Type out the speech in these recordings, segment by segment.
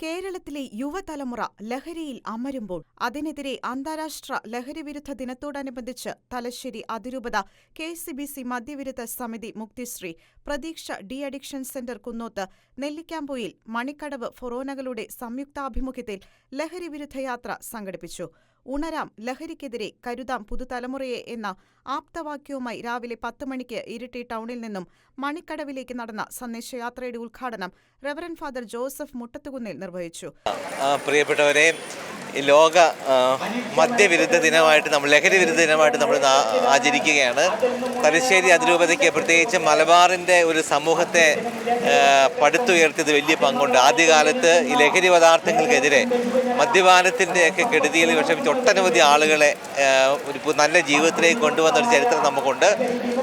കേരളത്തിലെ യുവതലമുറ ലഹരിയിൽ അമരുമ്പോൾ അതിനെതിരെ അന്താരാഷ്ട്ര ലഹരിവിരുദ്ധ ദിനത്തോടനുബന്ധിച്ച് തലശ്ശേരി അതിരൂപത കെ സി ബി സി മദ്യവിരുദ്ധ സമിതി മുക്തിശ്രീ പ്രതീക്ഷ de addiction centre Kunnoth Nellikkampoyil Manikkadavu ഫൊറോനകളുടെ സംയുക്താഭിമുഖ്യത്തിൽ ലഹരിവിരുദ്ധ യാത്ര സംഘടിപ്പിച്ചു. ഉണരാം ലഹരിക്കെതിരെ കരുതാം പുതുതലമുറയെ എന്ന ആപ്തവാക്യവുമായി രാവിലെ പത്ത് മണിക്ക് ഇരിട്ടി ടൗണിൽ നിന്നും മണിക്കടവിലേക്ക് നടന്ന സന്ദേശയാത്രയുടെ ഉദ്ഘാടനം റവറൻ ഫാദർ ജോസഫ് മുട്ടത്തുകുന്നിൽ നിർവഹിച്ചു. പ്രിയപ്പെട്ടവരെ ലോക മദ്യവിരുദ്ധ ദിനമായിട്ട് നമ്മൾ ലഹരി വിരുദ്ധ ദിനമായിട്ട് നമ്മൾ ആചരിക്കുകയാണ്. തലശ്ശേരി അതിരൂപതയ്ക്ക് പ്രത്യേകിച്ച് മലബാറിന്റെ ഒരു സമൂഹത്തെ പടുത്തുയർത്തിയത് വലിയ പങ്കുണ്ട്. ആദ്യകാലത്ത് ഈ ലഹരി പദാർത്ഥങ്ങൾക്കെതിരെ മദ്യപാനത്തിന്റെയൊക്കെ കെടുതിയിൽ വിഷമിച്ച ഒട്ടനവധി ആളുകളെ ഒരു നല്ല ജീവിതത്തിലേക്ക് കൊണ്ടുവന്ന ഒരു ചരിത്രം നമുക്കുണ്ട്.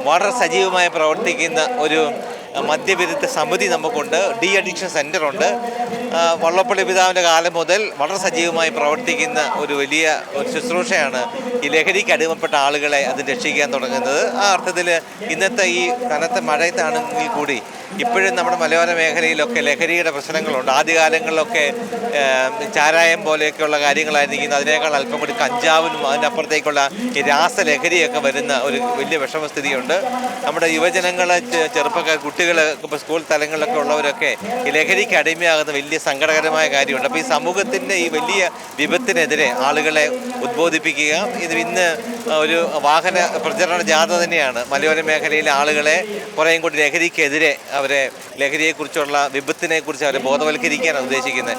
വളരെ സജീവമായി പ്രവർത്തിക്കുന്ന ഒരു മദ്യവിരുദ്ധ സമിതി നമുക്കുണ്ട്. ഡി അഡിക്ഷൻ സെന്റർ ഉണ്ട് വള്ളപ്പള്ളി പിതാവിന്റെ കാലം മുതൽ വളരെ സജീവമായി പ്രവർത്തിക്കുന്ന ഒരു വലിയ ഒരു ശുശ്രൂഷയാണ് ഈ ലഹരിക്ക് അടിമപ്പെട്ട ആളുകളെ അത് രക്ഷിക്കാൻ തുടങ്ങുന്നത്. ആ അർത്ഥത്തിൽ ഇന്നത്തെ ഈ കനത്ത മഴയത്താണെങ്കിൽ കൂടി ഇപ്പോഴും നമ്മുടെ മലയോര മേഖലയിലൊക്കെ ലഹരിയുടെ പ്രശ്നങ്ങളുണ്ട്. ആദ്യകാലങ്ങളിലൊക്കെ ചാരായം പോലെയൊക്കെയുള്ള കാര്യങ്ങളായിരിക്കും അതിനേക്കാൾ അല്പം കൂടി കഞ്ചാവിനും അതിനപ്പുറത്തേക്കുള്ള ഈ രാസലഹരിയൊക്കെ വരുന്ന ഒരു വലിയ വിഷമസ്ഥിതിയുണ്ട്. നമ്മുടെ യുവജനങ്ങളെ ചെറുപ്പക്കാർ കുട്ടികൾ ഇപ്പോൾ സ്കൂൾ തലങ്ങളിലൊക്കെ ഉള്ളവരൊക്കെ ഈ ലഹരിക്ക് അടിമയാകുന്ന വലിയ സങ്കടകരമായ കാര്യമുണ്ട്. അപ്പോൾ ഈ സമൂഹത്തിന്റെ ഈ വലിയ വിപത്തിനെതിരെ ആളുകളെ ഉദ്ബോധിപ്പിക്കുക. ഇത് ഇന്ന് ഒരു വാഹന പ്രചരണ ജാഥ തന്നെയാണ്. മലയോര മേഖലയിലെ ആളുകളെ കുറേയും കൂടി ലഹരിക്കെതിരെ അവരെ ലഹരിയെക്കുറിച്ചുള്ള വിപത്തിനെക്കുറിച്ച് അവരെ ബോധവൽക്കരിക്കാനാണ് ഉദ്ദേശിക്കുന്നത്.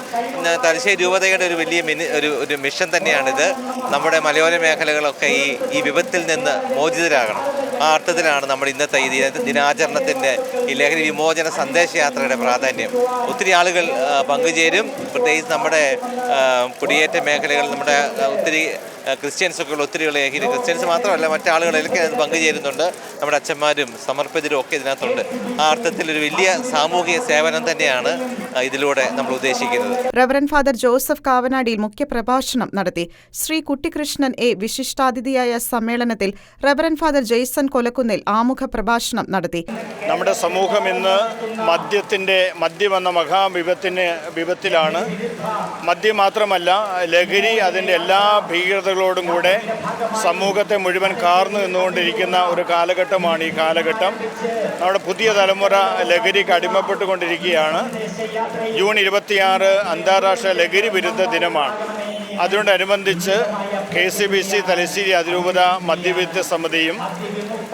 തലശ്ശേരി രൂപതയുടെ ഒരു വലിയ മിനി ഒരു ഒരു മിഷൻ തന്നെയാണിത്. നമ്മുടെ മലയോര മേഖലകളൊക്കെ ഈ ഈ വിപത്തിൽ നിന്ന് മോചിതരാകണം. ആ അർത്ഥത്തിലാണ് നമ്മുടെ ഇന്നത്തെ ഈ ദിന- ദിനാചരണത്തിന്റെ ഈ ലഹരി വിമോചന സന്ദേശയാത്രയുടെ പ്രാധാന്യം. ഒത്തിരി ആളുകൾ പങ്കുചേരും. പ്രത്യേകിച്ച് നമ്മുടെ കുടിയേറ്റ മേഖലകൾ നമ്മുടെ ഒത്തിരി ആ, ക്രിസ്ത്യൻസ് ഒക്കെ ഉള്ള ഒത്തിരി ലഹരി ക്രിസ്ത്യൻസ് മാത്രമല്ല മറ്റാളുകളിലൊക്കെ അത് പങ്കുചേരുന്നുണ്ട്. നമ്മുടെ അച്ഛന്മാരും സമർപ്പിതരും ഒക്കെ ഇതിനകത്തുണ്ട്. ആ അർത്ഥത്തിൽ ഒരു വലിയ സാമൂഹിക സേവനം തന്നെയാണ് ഇതിലൂടെ നമ്മൾ ഉദ്ദേശിക്കുന്നത്. റവറൻ ഫാദർ ജോസഫ് കാവനാടിയിൽ മുഖ്യപ്രഭാഷണം നടത്തി. ശ്രീ കുട്ടികൃഷ്ണൻ എ വിശിഷ്ടാതിഥിയായ സമ്മേളനത്തിൽ റവറൻ ഫാദർ ജെയ്സൺ കൊലക്കുന്നിൽ ആമുഖ പ്രഭാഷണം നടത്തി. നമ്മുടെ സമൂഹം ഇന്ന് മദ്യത്തിന്റെ മദ്യം എന്ന മഹാവിപത്തിന് വിപത്തിലാണ്. മദ്യം മാത്രമല്ല ലഹരി അതിന്റെ എല്ലാ ഭീകരതകളോടും കൂടെ സമൂഹത്തെ മുഴുവൻ കാർന്നു നിന്നുകൊണ്ടിരിക്കുന്ന ഒരു കാലഘട്ടമാണ് ഈ കാലഘട്ടം. നമ്മുടെ പുതിയ തലമുറ ലഹരിക്ക് അടിമപ്പെട്ടുകൊണ്ടിരിക്കുകയാണ്. ജൂൺ ഇരുപത്തിയാറ് അന്താരാഷ്ട്ര ലഹരി വിരുദ്ധ ദിനമാണ്. അതിനോടനുബന്ധിച്ച് K C B C Thalassery അതിരൂപത മദ്യവിരുദ്ധ സമിതിയും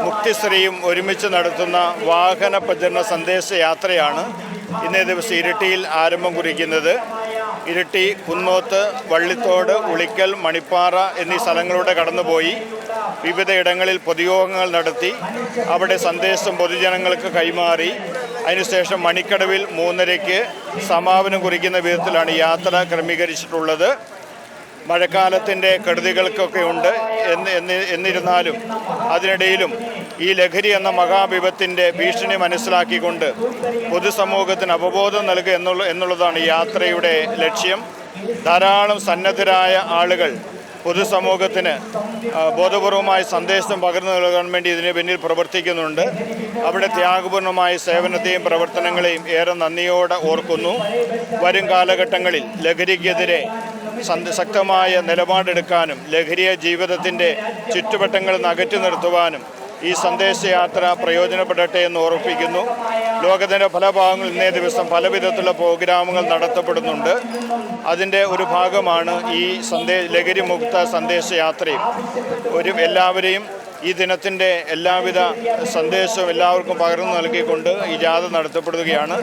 മുക്തിശ്രീയും ഒരുമിച്ച് നടത്തുന്ന വാഹന പ്രചരണ സന്ദേശ യാത്രയാണ് ഇന്നേ ദിവസം ഇരിട്ടിയിൽ ആരംഭം കുറിക്കുന്നത്. ഇരിട്ടി കുന്നോത്ത് വള്ളിത്തോട് ഉളിക്കൽ മണിപ്പാറ എന്നീ സ്ഥലങ്ങളിലൂടെ കടന്നുപോയി വിവിധയിടങ്ങളിൽ പൊതുയോഗങ്ങൾ നടത്തി അവിടെ സന്ദേശം പൊതുജനങ്ങൾക്ക് കൈമാറി. അതിനുശേഷം മണിക്കടവിൽ മൂന്നരയ്ക്ക് സമാപനം കുറിക്കുന്ന വിധത്തിലാണ് യാത്ര ക്രമീകരിച്ചിട്ടുള്ളത്. മഴക്കാലത്തിന്റെ കെടുതികൾക്കൊക്കെ ഉണ്ട് എന്ന് എന്ന് എന്നിരുന്നാലും അതിനിടയിലും ഈ ലഹരി എന്ന മഹാവിപത്തിന്റെ ഭീഷണി മനസ്സിലാക്കിക്കൊണ്ട് പൊതുസമൂഹത്തിന് അവബോധം നൽകുക എന്നുള്ള എന്നുള്ളതാണ് യാത്രയുടെ ലക്ഷ്യം. ധാരാളം സന്നദ്ധരായ ആളുകൾ പൊതുസമൂഹത്തിന് ബോധപൂർവമായ സന്ദേശം പകർന്നു നൽകാൻ വേണ്ടി ഇതിന് പിന്നിൽ പ്രവർത്തിക്കുന്നുണ്ട്. അവിടെ ത്യാഗപൂർണമായ സേവനത്തെയും പ്രവർത്തനങ്ങളെയും ഏറെ നന്ദിയോടെ ഓർക്കുന്നു. വരും കാലഘട്ടങ്ങളിൽ ലഹരിക്കെതിരെ ശക്തമായ നിലപാടെടുക്കാനും ലഹരിയെ ജീവിതത്തിന്റെ ചുറ്റുവട്ടങ്ങളിൽ നിന്ന് അകറ്റി നിർത്തുവാനും ഈ സന്ദേശയാത്ര പ്രയോജനപ്പെടട്ടെ എന്ന് ഓർപ്പിക്കുന്നു ലോകത്തിന്റെ പല ഭാഗങ്ങളിൽ ഇന്നേ ദിവസം പല വിധത്തിലുള്ള പ്രോഗ്രാമുകൾ നടത്തപ്പെടുന്നുണ്ട്. അതിന്റെ ഒരു ഭാഗമാണ് ഈ സന്ദേ ലഹരി മുക്ത സന്ദേശയാത്രയും. ഒരു എല്ലാവരെയും ഈ ദിനത്തിന്റെ എല്ലാവിധ സന്ദേശവും എല്ലാവർക്കും പകർന്നു നൽകിക്കൊണ്ട് ഈ ജാഥ നടത്തപ്പെടുകയാണ്.